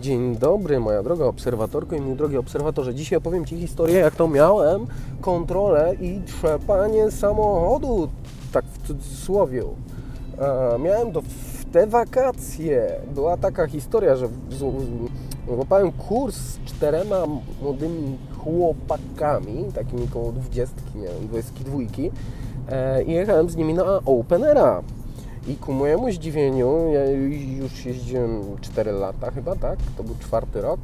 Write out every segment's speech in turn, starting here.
Dzień dobry, moja droga obserwatorko i mój drogi obserwatorze. Dzisiaj opowiem Ci historię, jak to miałem kontrolę i trzepanie samochodu, tak w cudzysłowie. E, miałem to w te wakacje. Była taka historia, że złapałem kurs z czterema młodymi chłopakami, takimi koło dwudziestki, miałem dwudziestki dwójki e, i jechałem z nimi na Openera. I ku mojemu zdziwieniu, ja już jeździłem 4 lata chyba, tak? To był czwarty rok.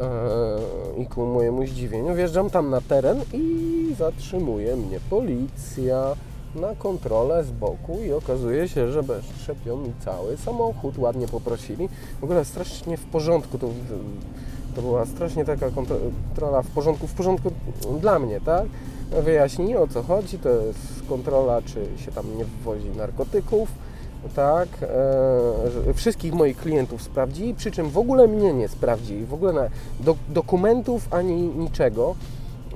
Eee, I ku mojemu zdziwieniu wjeżdżam tam na teren i zatrzymuje mnie policja na kontrolę z boku i okazuje się, że beztrzepią mi cały samochód, ładnie poprosili. W ogóle strasznie w porządku, to, to była strasznie taka kontrola w porządku, w porządku dla mnie, tak? Wyjaśnili o co chodzi, to jest kontrola, czy się tam nie wwozi narkotyków, tak, e, wszystkich moich klientów sprawdzili, przy czym w ogóle mnie nie sprawdzili, w ogóle na, do, dokumentów ani niczego,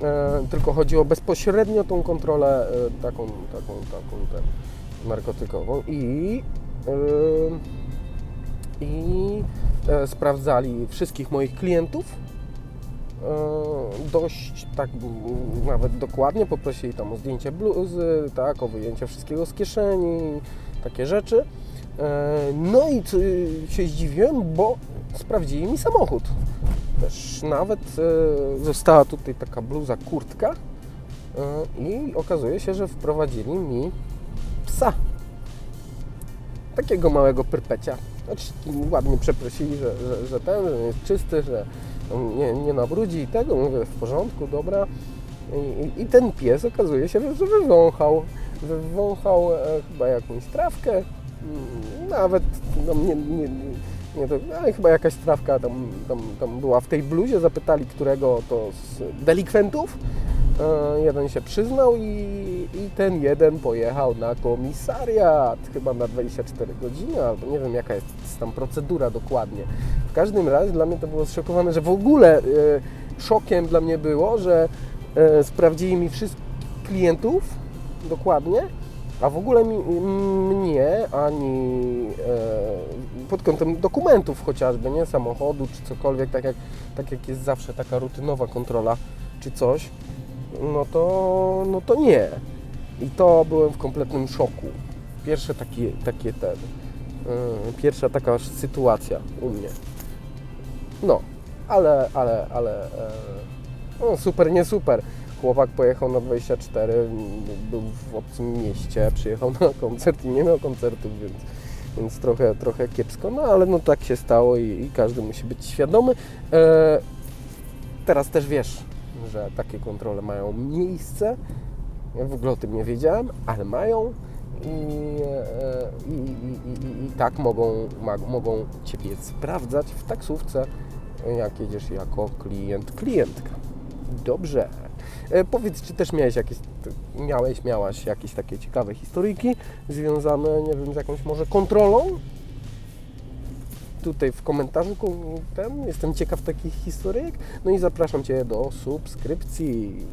e, tylko chodziło bezpośrednio tą kontrolę e, taką, taką, taką ten, narkotykową. I e, i e, sprawdzali wszystkich moich klientów. E, dość tak nawet dokładnie, poprosili tam o zdjęcie bluzy, tak, o wyjęcie wszystkiego z kieszeni, takie rzeczy. E, No i co, się zdziwiłem, bo sprawdzili mi samochód. Też nawet e, została tutaj taka bluza, kurtka e, i okazuje się, że wprowadzili mi psa. Takiego małego pyrpecia. Znaczy, ładnie przeprosili, że, że, że ten, że jest czysty, że nie, nie nabrudzi i tego. Mówię, w porządku, dobra. I, I ten pies okazuje się, że wywąchał. Wywąchał e, chyba jakąś trawkę. Mm, Nawet no, nie, nie, nie to, ale chyba jakaś trawka tam, tam, tam była w tej bluzie. Zapytali, którego to z delikwentów. E, Jeden się przyznał i, i ten jeden pojechał na komisariat, chyba na 24 godziny, albo nie wiem jaka jest tam procedura dokładnie. W każdym razie dla mnie to było zszokowane, że w ogóle e, szokiem dla mnie było, że sprawdzili mi wszystkich klientów dokładnie, a w ogóle mi, mnie ani e, pod kątem dokumentów chociażby, nie samochodu czy cokolwiek, tak jak, tak jak jest zawsze taka rutynowa kontrola czy coś, no to, no to nie. I to byłem w kompletnym szoku. Pierwsze takie, takie ten, yy, pierwsza taka sytuacja u mnie. No, ale, ale, ale, e, no super, nie super. Chłopak pojechał na 24, m, był w obcym mieście, przyjechał na koncert i nie miał koncertów, więc, więc trochę, trochę kiepsko, no ale no tak się stało i, i każdy musi być świadomy. E, teraz też wiesz, że takie kontrole mają miejsce. Ja w ogóle o tym nie wiedziałem, ale mają i, e, i, i, i, tak mogą, ma, mogą Ciebie sprawdzać w taksówce, jak jedziesz jako klient, klientka. Dobrze. E, powiedz, czy też miałeś jakieś, miałeś, miałaś jakieś takie ciekawe historyjki związane, nie wiem, z jakąś może kontrolą? tutaj w komentarzu jestem ciekaw takich historyjek. No i zapraszam Cię do subskrypcji.